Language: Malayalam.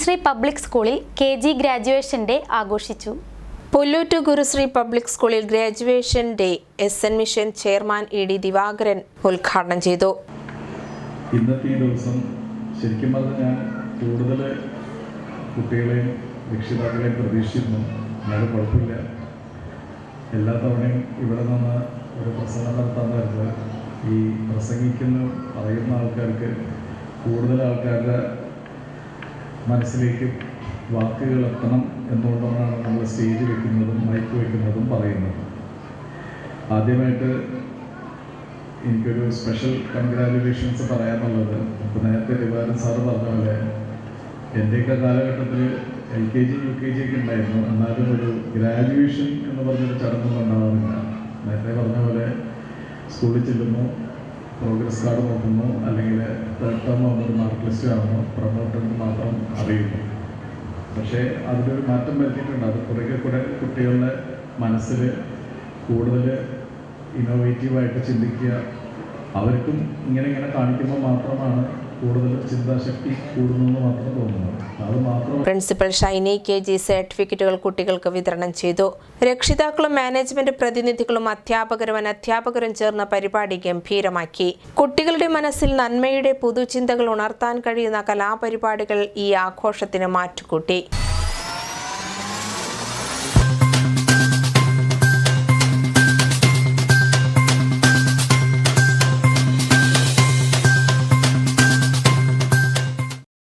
ഗുരുശ്രീ പബ്ലിക് സ്കൂളിൽ കെ ജി ഗ്രാജുവേഷൻ ഡേ ആഘോഷിച്ചു. പൊല്ലൂറ്റു ഗുരുശ്രീ പബ്ലിക് സ്കൂളിൽ graduation day S N mission chairman E D Divakaran ഉദ്ഘാടനം ചെയ്തു. ഇന്നത്തെ ഈ ദിവസം ശരിക്കും പറഞ്ഞാൽ ഞാൻ കൂടുതൽ കുട്ടികളെയും രക്ഷിതാക്കളെയും പ്രതീക്ഷിച്ചിരുന്നു. എന്നാലും കുഴപ്പമില്ല. എല്ലാ തവണയും ഇവിടെ നിന്ന് ഒരു പ്രസംഗം നടത്താൻ വരുന്നത് ഈ പ്രസംഗിക്കുന്ന പറയുന്ന ആൾക്കാർക്ക് കൂടുതൽ ആൾക്കാരുടെ മനസ്സിലേക്ക് വാക്കുകൾ എത്തണം എന്നുകൊണ്ടാണ് നമ്മൾ സ്റ്റേജ് വെക്കുന്നതും മൈക്ക് വെക്കുന്നതും പറയുന്നത്. ആദ്യമായിട്ട് എനിക്കൊരു സ്പെഷ്യൽ കൺഗ്രാജുലേഷൻസ് പറയാനുള്ളത്. ഇപ്പോൾ നേരത്തെ ദിവാരൻ സാറ് പറഞ്ഞ പോലെ എന്റെയൊക്കെ കാലഘട്ടത്തിൽ L K G U K G ഒക്കെ ഉണ്ടായിരുന്നു. എന്നാലും ഒരു ഗ്രാജുവേഷൻ എന്ന് പറഞ്ഞൊരു ചടങ്ങൊന്നും ഉണ്ടാവാറില്ല നേരത്തെ പറഞ്ഞ പോലെ സ്കൂളിൽ ചെല്ലുന്നു. പ്രോഗ്രസ് കാർഡ് നോക്കുന്നു. അല്ലെങ്കിൽ തേർഡ് ടേം ഒരു മാർക്ക് ലിസ്റ്റ് കാണുന്നു പ്രൊമോട്ടറിന് മാത്രം അറിയുന്നു. പക്ഷേ അതിലൊരു മാറ്റം വരുത്തിയിട്ടുണ്ട്. അത് കുറേ കൂടെ കുട്ടികളുടെ മനസ്സിൽ കൂടുതൽ ഇന്നോവേറ്റീവായിട്ട് ചിന്തിക്കുക. അവർക്കും ഇങ്ങനെ ഇങ്ങനെ കാണിക്കുമ്പോൾ മാത്രമാണ് ചിന്താശക്തി മാത്രം പ്രിൻസിപ്പൽ ഷൈനി കെ ജി സർട്ടിഫിക്കറ്റുകൾ കുട്ടികൾക്ക് വിതരണം ചെയ്തു. രക്ഷിതാക്കളും മാനേജ്മെന്റ് പ്രതിനിധികളും അധ്യാപകരും അനധ്യാപകരും ചേർന്ന പരിപാടി ഗംഭീരമാക്കി. കുട്ടികളുടെ മനസ്സിൽ നന്മയുടെ പുതുചിന്തകൾ ഉണർത്താൻ കഴിയുന്ന കലാപരിപാടികൾ ഈ ആഘോഷത്തിന് മാറ്റുകൂട്ടി.